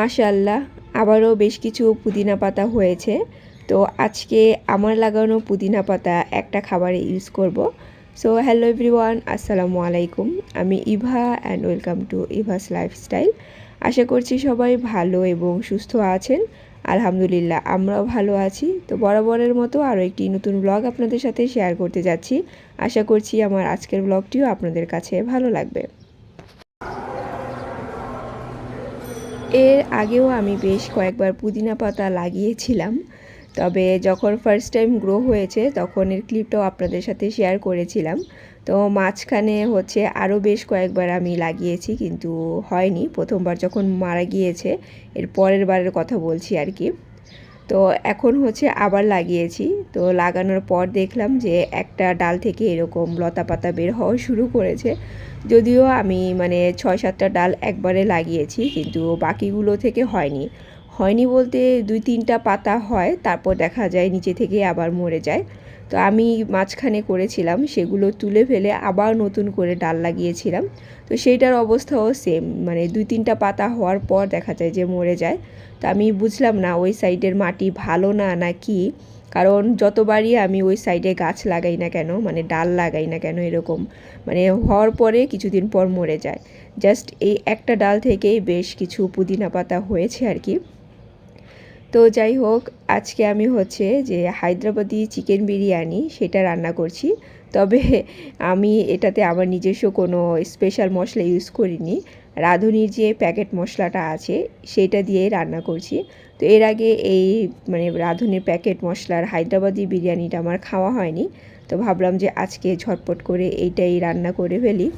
মাশাল্লাহ আবারও বেশ কিছু পুদিনা পাতা হয়েছে। তো আজকে আমার লাগানো পুদিনা পাতা একটা খাবারে ইউজ করব। সো হ্যালো এভরিওয়ান আসসালামু আলাইকুম। আমি Eva and welcome to Eva's lifestyle আশা করছি সবাই ভালো এবং সুস্থ আছেন। আলহামদুলিল্লাহ, আমরাও ভালো আছি। তো বরাবরের মতো আরও একটি নতুন ব্লগ আপনাদের সাথে শেয়ার করতে যাচ্ছি। আশা করছি আমার আজকের ব্লগটিও আপনাদের কাছে ভালো লাগবে। এর আগেও আমি বেশ কয়েকবার পুদিনা পাতা লাগিয়েছিলাম। তবে যখন ফার্স্ট টাইম গ্রো হয়েছে, তখন এর ক্লিপটাও আপনাদের সাথে শেয়ার করেছিলাম। তো মাঝখানে হচ্ছে আরও বেশ কয়েকবার আমি লাগিয়েছি, কিন্তু হয়নি। প্রথমবার যখন মারা গিয়েছে, এর পরের বারের কথা বলছি আর কি। তো এখন হচ্ছে আবার লাগিয়েছি। তো লাগানোর পর দেখলাম যে একটা ডাল থেকে এরকম লতা পাতা বের হওয়া শুরু করেছে। যদিও আমি মানে ছয় সাতটা ডাল একবারে লাগিয়েছি, কিন্তু বাকিগুলো থেকে হয়নি। হয়নি বলতে দুই তিনটা পাতা হয়, তারপর দেখা যায় নিচে থেকে আবার মরে যায়। তো আমি মাঝখানে করেছিলাম, সেগুলো তুলে ফেলে আবার নতুন করে ডাল লাগিয়েছিলাম। তো সেইটার অবস্থাও সেম মানে দুই তিনটা পাতা হওয়ার পর দেখা যায় যে মরে যায়। তো আমি বুঝলাম না ওই সাইডের মাটি ভালো না না কি? কারণ যতবারই আমি ওই সাইডে গাছ লাগাই না কেন মানে ডাল লাগাই না কেন এরকম মানে হওয়ার পরে কিছুদিন পর মরে যায়। জাস্ট এই একটা ডাল থেকেই বেশ কিছু পুদিনা পাতা হয়েছে আর কি। তো যাই হোক, আজকে আমি হচ্ছে যে হায়দ্রাবাদি চিকেন বিরিয়ানি সেটা রান্না করছি। তবে আমি এটাতে আমার নিজস্ব কোনো স্পেশাল মশলা ইউজ করিনি। রাঁধুনির যে প্যাকেট মশলাটা আছে, সেটা দিয়েই রান্না করছি। তো এর আগে এই মানে রাঁধুনির প্যাকেট মশলার হায়দ্রাবাদি বিরিয়ানিটা আমার খাওয়া হয়নি। তো ভাবলাম যে আজকে ঝটপট করে এইটাই রান্না করে ফেলি।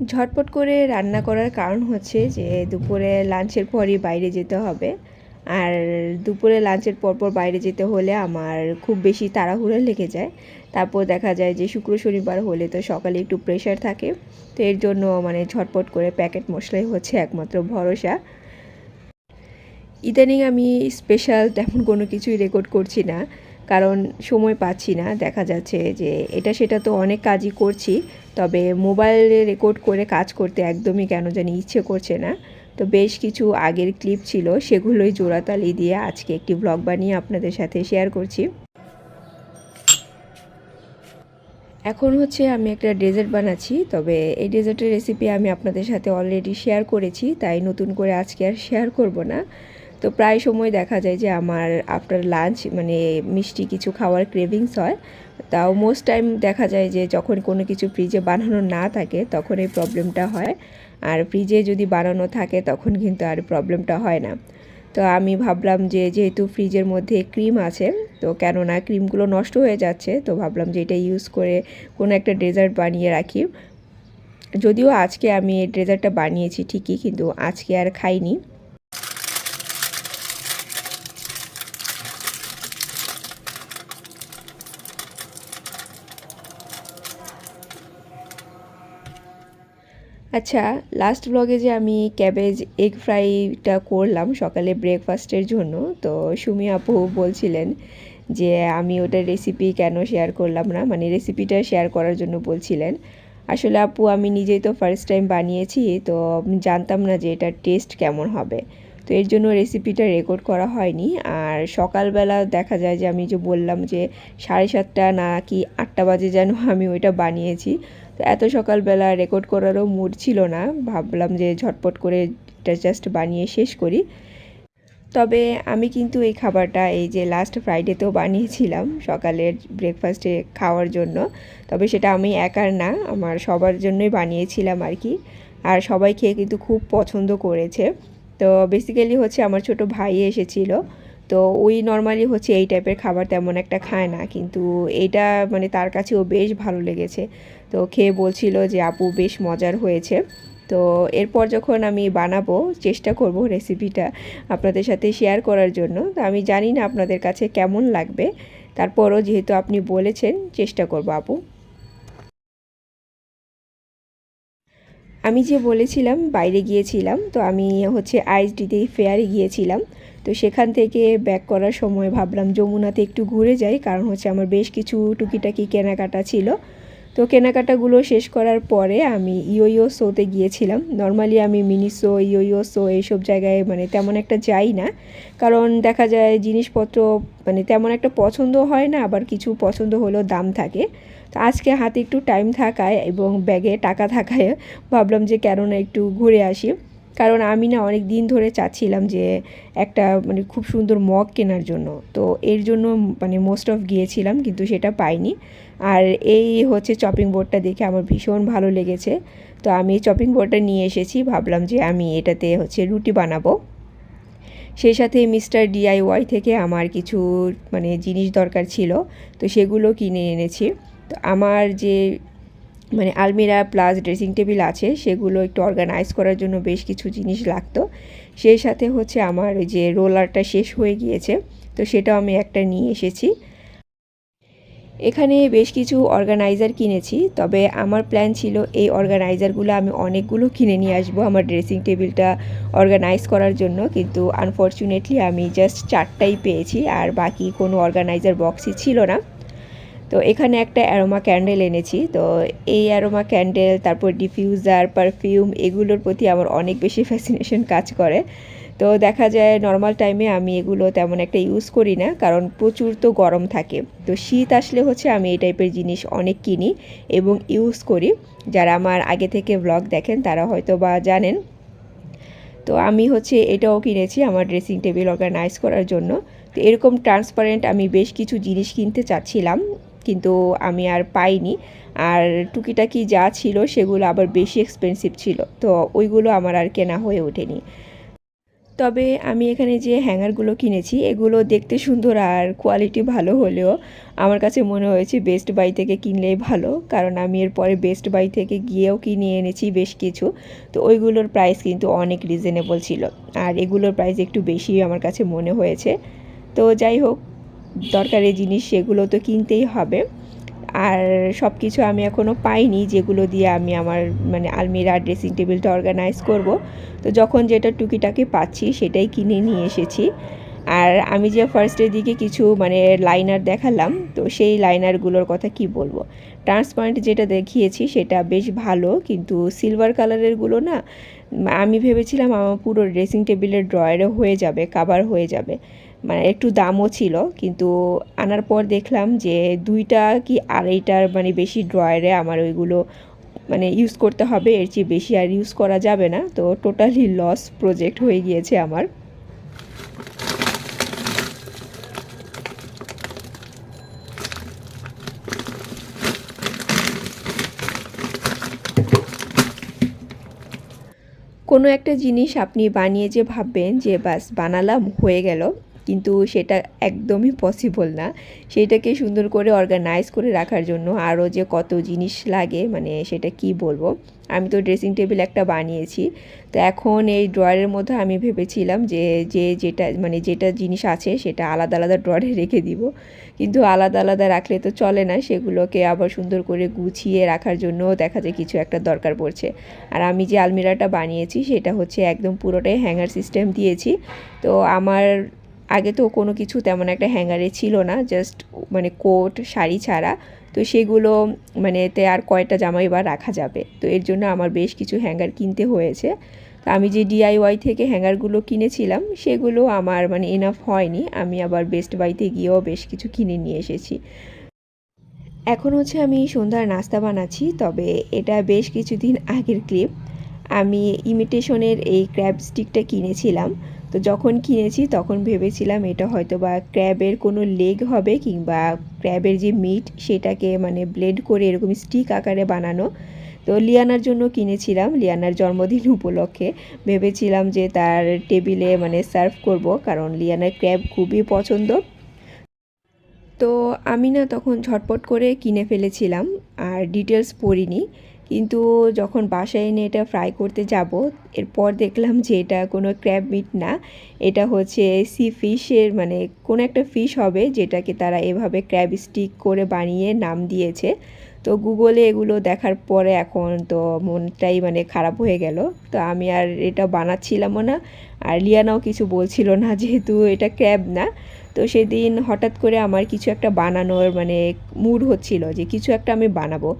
ঝটপট করে রান্না করার কারণ হচ্ছে যে দুপুরে লাঞ্চের পরই বাইরে যেতে হবে। আর দুপুরে লাঞ্চের পরপর বাইরে যেতে হলে আমার খুব বেশি তাড়াহুড়ো লেগে যায়। তারপর দেখা যায় যে শুক্র, শনিবার হলে তো সকালে একটু প্রেশার থাকে। তো এর জন্য মানে ঝটপট করে প্যাকেট মশলাই হচ্ছে একমাত্র ভরসা। ইদানিং আমি স্পেশাল তেমন কোনো কিছুই রেকর্ড করছি না। কারণ সময় পাচ্ছি না। দেখা যাচ্ছে যে এটা সেটা তো অনেক কাজই করছি, তবে মোবাইলে রেকর্ড করে কাজ করতে একদমই কেন জানি ইচ্ছে করছে না। তো বেশ কিছু আগের ক্লিপ ছিল, সেগুলোই জোড়াতালি দিয়ে আজকে একটি ব্লগ বানিয়ে আপনাদের সাথে শেয়ার করছি। এখন হচ্ছে আমি একটা ডেজার্ট বানাচ্ছি, তবে এই ডেজার্টের রেসিপি আমি আপনাদের সাথে অলরেডি শেয়ার করেছি, তাই নতুন করে আজকে আর শেয়ার করব না। তো প্রায় সময় দেখা যায় যে আমার আফটার লাঞ্চ মানে মিষ্টি কিছু খাওয়ার ক্রেভিংস হয়। তাও মোস্ট টাইম দেখা যায় যে যখন কোনো কিছু ফ্রিজে বানানো না থাকে তখন এই প্রবলেমটা হয়। আর ফ্রিজে যদি বানানো থাকে তখন কিন্তু আর প্রবলেমটা হয় না। তো আমি ভাবলাম যে যেহেতু ফ্রিজের মধ্যে ক্রিম আছে, তো কেননা ক্রিমগুলো নষ্ট হয়ে যাচ্ছে, তো ভাবলাম যে এটা ইউজ করে কোনো একটা ডেজার্ট বানিয়ে রাখি। যদিও আজকে আমি এই ডেজার্টটা বানিয়েছি ঠিকই, কিন্তু আজকে আর খাইনি। আচ্ছা লাস্ট ব্লগে যে আমি ক্যাবেজ এগ ফ্রাইটা করলাম সকালে ব্রেকফাস্টের জন্য, তো সুমি আপু বলছিলেন যে আমি ওটার রেসিপি কেন শেয়ার করলাম না? মানে রেসিপিটা শেয়ার করার জন্য বলছিলেন। আসলে আপু, আমি নিজেই তো ফার্স্ট টাইম বানিয়েছি, তো জানতাম না যে এটার টেস্ট কেমন হবে। তো এর জন্য রেসিপিটা রেকর্ড করা হয়নি। আর সকালবেলা দেখা যায় যে আমি যে বললাম যে সাড়ে সাতটা না কি আটটা বাজে যেন আমি ওইটা বানিয়েছি তো এত সকালবেলা রেকর্ড করারও মুড ছিল না। ভাবলাম যে ঝটপট করে এটা জাস্ট বানিয়ে শেষ করি। তবে আমি কিন্তু এই খাবারটা এই যে লাস্ট ফ্রাইডেতেও বানিয়েছিলাম সকালের ব্রেকফাস্টে খাওয়ার জন্য। তবে সেটা আমি একার না, আমার সবার জন্যই বানিয়েছিলাম আর কি। আর সবাই খেয়ে কিন্তু খুব পছন্দ করেছে। তো বেসিক্যালি হচ্ছে আমার ছোট ভাই এসেছিল। তো ওই নর্মালি হচ্ছে এই টাইপের খাবার তেমন একটা খায় না। কিন্তু এইটা মানে তার কাছেও বেশ ভালো লেগেছে। তো খেয়ে বলছিল যে, আপু, বেশ মজার হয়েছে। তো এরপর যখন আমি বানাবো, চেষ্টা করব রেসিপিটা আপনাদের সাথে শেয়ার করার জন্য। তো আমি জানি না আপনাদের কাছে কেমন লাগবে। তারপরও যেহেতু আপনি বলেছেন, চেষ্টা করব, আপু। আমি যে বলেছিলাম, বাইরে গিয়েছিলাম, তো আমি হচ্ছে আইএসডিতে ফেয়ারে গিয়েছিলাম। তো সেখান থেকে ব্যাক করার সময় ভাবলাম যমুনাতে একটু ঘুরে যাই, কারণ হচ্ছে আমার বেশ কিছু টুকিটাকি কেনাকাটা ছিল। তো কেনাকাটাগুলো শেষ করার পরে আমি ইয়ো শোতে গিয়েছিলাম। নর্মালি আমি মিনিসো ইয়ো শো এইসব জায়গায় মানে তেমন একটা যাই না। কারণ দেখা যায় জিনিসপত্র মানে তেমন একটা পছন্দ হয় না, আবার কিছু পছন্দ হলেও দাম থাকে। তো আজকে হাতে একটু টাইম থাকায় এবং ব্যাগে টাকা থাকায় ভাবলাম যে কেন না একটু ঘুরে আসি। কারণ আমি না অনেক দিন ধরে চাচ্ছিলাম যে একটা মানে খুব সুন্দর মগ কেনার জন্য। তো এর জন্য মানে মোস্ট অফ গিয়েছিলাম কিন্তু সেটা পাইনি। আর এই হচ্ছে চপিং বোর্ডটা দেখে আমার ভীষণ ভালো লেগেছে। তো আমি এই চপিং বোর্ডটা নিয়ে এসেছি, ভাবলাম যে আমি এটাতে হচ্ছে রুটি বানাবো। সেই সাথে মিস্টার ডিআইওয়াই থেকে আমার কিছু মানে জিনিস দরকার ছিল, তো সেগুলো কিনে এনেছি। তো আমার যে মানে আলমিরা প্লাস ড্রেসিং টেবিল আছে, সেগুলো একটু অর্গানাইজ করার জন্য বেশ কিছু জিনিস লাগতো। সেই সাথে হচ্ছে আমার ওই যে রোলারটা শেষ হয়ে গিয়েছে, তো সেটাও আমি একটা নিয়ে এসেছি। এখানে বেশ কিছু অর্গানাইজার কিনেছি, তবে আমার প্ল্যান ছিল এই অর্গানাইজারগুলো আমি অনেকগুলো কিনে নিয়ে আসব আমার ড্রেসিং টেবিলটা অর্গানাইজ করার জন্য, কিন্তু আনফর্চুনেটলি আমি জাস্ট চারটাই পেয়েছি, আর বাকি কোনো অর্গানাইজার বক্সই ছিল না। তো এখানে একটা অ্যারোমা ক্যান্ডেল এনেছি। তো এই অ্যারোমা ক্যান্ডেল তারপর ডিফিউজার পারফিউম এগুলোর প্রতি আমার অনেক বেশি ফ্যাসিনেশন কাজ করে। তো দেখা যায় নর্মাল টাইমে আমি এগুলো তেমন একটা ইউজ করি না, কারণ প্রচুর তো গরম থাকে। তো শীত আসলে হচ্ছে আমি এই টাইপের জিনিস অনেক কিনি এবং ইউজ করি। যারা আমার আগে থেকে ব্লগ দেখেন, তারা হয়তো বা জানেন। তো আমি হচ্ছে এটাও কিনেছি আমার ড্রেসিং টেবিল অর্গানাইজ করার জন্য। তো এরকম ট্রান্সপারেন্ট আমি বেশ কিছু জিনিস কিনতে চাচ্ছিলাম। কিন্তু আমি আর পাইনি। আর টুকিটাকি যা ছিল সেগুলো আবার বেশি এক্সপেন্সিভ ছিল। তো ওইগুলো আমার আর কেনা হয়ে ওঠেনি। তবে আমি এখানে যে হ্যাঙ্গারগুলো কিনেছি, এগুলো দেখতে সুন্দর আর কোয়ালিটি ভালো হলেও আমার কাছে মনে হয়েছে বেস্ট বাই থেকে কিনলেই ভালো। কারণ আমি এরপরে বেস্ট বাই থেকে গিয়েও কিনে এনেছি বেশ কিছু। তো ওইগুলোর প্রাইস কিন্তু অনেক রিজনেবল ছিল। আর এগুলোর প্রাইস একটু বেশি আমার কাছে মনে হয়েছে। তো যাই হোক দরকারি জিনিস সেগুলো তো কিনতেই হবে। আর সব কিছু আমি এখনও পাইনি যেগুলো দিয়ে আমি আমার মানে আলমিরা ড্রেসিং টেবিলটা অর্গানাইজ করব। তো যখন যেটা টুকিটাকি পাচ্ছি সেটাই কিনে নিয়ে এসেছি। আর আমি যে ফার্স্টের দিকে কিছু মানে লাইনার দেখালাম, তো সেই লাইনারগুলোর কথা কি বলব? ট্রান্সপারেন্ট যেটা দেখিয়েছি সেটা বেশ ভালো, কিন্তু সিলভার কালারেরগুলো না, আমি ভেবেছিলাম আমার পুরো ড্রেসিং টেবিলের ড্রয়ারে হয়ে যাবে কাভার হয়ে যাবে। মানে একটু দামও ছিল, কিন্তু আনার পর দেখলাম যে দুইটা কি আড়াইটার মানে বেশি ড্রয়ারে আমার ওইগুলো মানে ইউজ করতে হবে, এর চেয়ে বেশি আর ইউজ করা যাবে না। তো টোটালি লস প্রজেক্ট হয়ে গিয়েছে আমার। কোনো একটা জিনিস আপনি বানিয়ে যে ভাববেন যে বাস বানালাম, হয়ে গেল। কিন্তু সেটা একদমই পসিবল না। সেটাকে সুন্দর করে অর্গানাইজ করে রাখার জন্য আরও যে কত জিনিস লাগে মানে সেটা কি বলব? আমি তো ড্রেসিং টেবিল একটা বানিয়েছি। তো এখন এই ড্রয়ারের মধ্যে আমি ভেবেছিলাম যে যে যেটা মানে যেটা জিনিস আছে সেটা আলাদা আলাদা ড্রয়ারে রেখে দিব। কিন্তু আলাদা আলাদা রাখলে তো চলে না, সেগুলোকে আবার সুন্দর করে গুছিয়ে রাখার জন্য দেখা যায় কিছু একটা দরকার পড়ছে। আর আমি যে আলমিরাটা বানিয়েছি সেটা হচ্ছে একদম পুরোটাই হ্যাঙ্গার সিস্টেম দিয়েছি। তো আমার আগে তো কোনো কিছু তেমন একটা হ্যাঙ্গারে ছিল না জাস্ট মানে কোট, শাড়ি ছাড়া। তো সেগুলো মানে এতে আর কয়টা জামাই বা রাখা যাবে। তো এর জন্য আমার বেশ কিছু হ্যাঙ্গার কিনতে হয়েছে। তো আমি যে ডিআইওয়াই থেকে হ্যাঙ্গারগুলো কিনেছিলাম, সেগুলো আমার মানে এনাফ হয়নি। আমি আবার বেস্ট বাইতে গিয়েও বেশ কিছু কিনে নিয়ে এসেছি। এখন হচ্ছে আমি সন্ধ্যার নাস্তা বানাচ্ছি, তবে এটা বেশ কিছুদিন আগের ক্লিপ আমি ইমিটেশনের এই ক্র্যাব স্টিকটা কিনেছিলাম। তো যখন কিনেছি তখন ভেবেছিলাম এটা হয়তো বা ক্র্যাবের কোনো লেগ হবে কিংবা ক্র্যাবের যে মিট সেটাকে মানে ব্লেড করে এরকম স্টিক আকারে বানানো। তো লিয়ানার জন্য কিনেছিলাম, লিয়ানার জন্মদিন উপলক্ষে। ভেবেছিলাম যে তার টেবিলে মানে সার্ভ করব কারণ লিয়ানার ক্র্যাব খুবই পছন্দ। তো আমি না তখন ঝটপট করে কিনে ফেলেছিলাম আর ডিটেলস পড়িনি। কিন্তু যখন বাসায় এনে এটা ফ্রাই করতে যাব, এরপর দেখলাম যে এটা কোনো ক্র্যাব মিট না। এটা হচ্ছে সি ফিশের মানে কোনো একটা ফিশ হবে যেটাকে তারা এভাবে ক্র্যাব স্টিক করে বানিয়ে নাম দিয়েছে। তো গুগলে এগুলো দেখার পরে এখন তো মনটাই মানে খারাপ হয়ে গেল। তো আমি আর এটা বানাচ্ছিলামও না, আর লিয়ানাও কিছু বলছিল না যেহেতু এটা ক্র্যাব না। তো সেদিন হঠাৎ করে আমার কিছু একটা বানানোর মানে মুড হচ্ছিল যে কিছু একটা আমি বানাবো।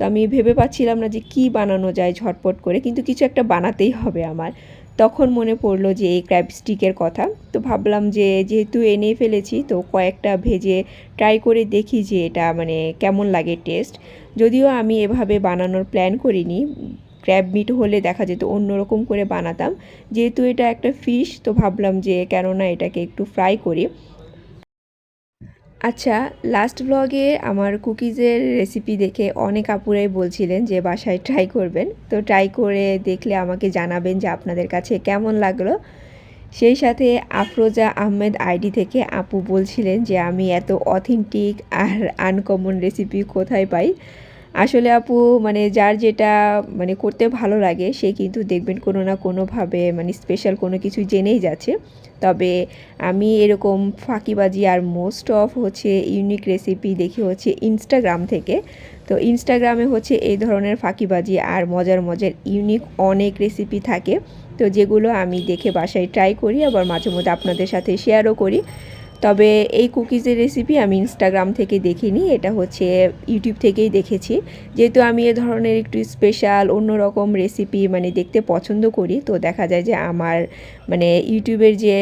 তো আমি ভেবে পাচ্ছিলাম না যে কি বানানো যায় ঝটপট করে, কিন্তু কিছু একটা বানাতেই হবে আমার। তখন মনে পড়ল যে এই ক্র্যাব স্টিকের কথা। তো ভাবলাম যে যেহেতু এনে ফেলেছি, তো কয়েকটা ভেজে ট্রাই করে দেখি যে এটা মানে কেমন লাগে টেস্ট যদিও আমি এভাবে বানানোর প্ল্যান করিনি। ক্র্যাব মিট হলে দেখা যেত অন্যরকম করে বানাতাম। যেহেতু এটা একটা ফিশ তো ভাবলাম যে কেননা এটাকে একটু ফ্রাই করি। আচ্ছা লাস্ট ব্লগে আমার কুকিজের রেসিপি দেখে অনেক আপুরাই বলছিলেন যে বাসায় ট্রাই করবেন। তো ট্রাই করে দেখলে আমাকে জানাবেন যে আপনাদের কাছে কেমন লাগল। সেই সাথে আফরোজা আহমেদ আইডি থেকে আপু বলছিলেন যে আমি এত অথেন্টিক আর আনকমন রেসিপি কোথায় পাই। আসলে আপু মানে যার যেটা মানে করতে ভালো লাগে, সে কিন্তু দেখবেন কোনো না কোনোভাবে মানে স্পেশাল কোনো কিছু জেনেই যাচ্ছে। তবে আমি এরকম ফাঁকিবাজি আর মোস্ট অফ হচ্ছে ইউনিক রেসিপি দেখি হচ্ছে ইনস্টাগ্রাম থেকে। তো ইনস্টাগ্রামে হচ্ছে এই ধরনের ফাঁকিবাজি আর মজার মজার ইউনিক অনেক রেসিপি থাকে। তো যেগুলো আমি দেখে বাসায় ট্রাই করি, আবার মাঝে মধ্যে আপনাদের সাথে শেয়ারও করি। তবে এই কুকিজের রেসিপি আমি ইনস্টাগ্রাম থেকে দেখিনি, এটা হচ্ছে ইউটিউব থেকেই দেখেছি। যেহেতু আমি এ ধরনের একটু স্পেশাল অন্যরকম রেসিপি মানে দেখতে পছন্দ করি, তো দেখা যায় যে আমার মানে ইউটিউবের যে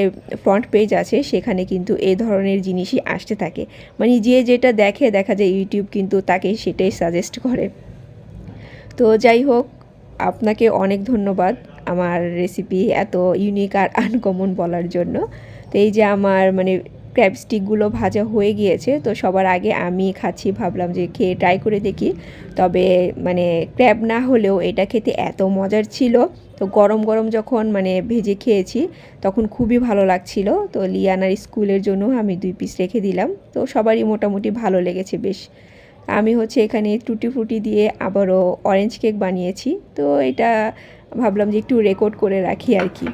ফ্রন্ট পেজ আছে, সেখানে কিন্তু এ ধরনের জিনিসই আসতে থাকে। মানে যে যেটা দেখে, দেখা যায় ইউটিউব কিন্তু তাকে সেটাই সাজেস্ট করে। তো যাই হোক, আপনাকে অনেক ধন্যবাদ আমার রেসিপি এত ইউনিক আর আনকমন বলার জন্য। তো এই যে আমার মানে ক্র্যাব স্টিকগুলো ভাজা হয়ে গিয়েছে, তো সবার আগে আমি খাচ্ছি, ভাবলাম যে খেয়ে ট্রাই করে দেখি। তবে মানে ক্র্যাব না হলেও এটা খেতে এত মজার ছিল। তো গরম গরম যখন মানে ভেজে খেয়েছি, তখন খুবই ভালো লাগছিল। তো লিয়ানার স্কুলের জন্য আমি দুই পিস রেখে দিলাম। তো সবারই মোটামুটি ভালো লেগেছে বেশ। আমি হচ্ছে এখানে টুটি ফুটি দিয়ে আবারও অরেঞ্জ কেক বানিয়েছি। তো এটা ভাবলাম যে একটু রেকর্ড করে রাখি আর কি।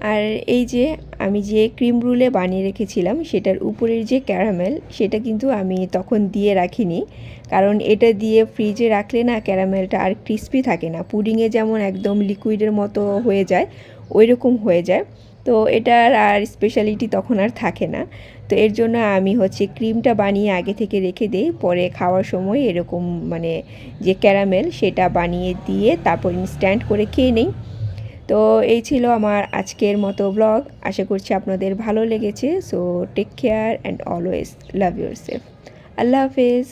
আর এই যে আমি যে ক্রিম রুলে বানিয়ে রেখেছিলাম, সেটার উপরের যে ক্যারামেল, সেটা কিন্তু আমি তখন দিয়ে রাখিনি। কারণ এটা দিয়ে ফ্রিজে রাখলে না ক্যারামেলটা আর ক্রিস্পি থাকে না। পুডিংয়ে যেমন একদম লিকুইডের মতো হয়ে যায় ওই রকম হয়ে যায়। তো এটার আর স্পেশালিটি তখন আর থাকে না। তো এর জন্য আমি হচ্ছে ক্রিমটা বানিয়ে আগে থেকে রেখে দিই, পরে খাওয়ার সময় এরকম মানে যে ক্যারামেল, সেটা বানিয়ে দিয়ে তারপর ইনস্ট্যান্ট করে খেয়ে নেই। তো এই ছিল আমার আজকের মতো ব্লগ আশা করছি আপনাদের ভালো লেগেছে। So take care and always love your safe আল্লাহ হাফেজ।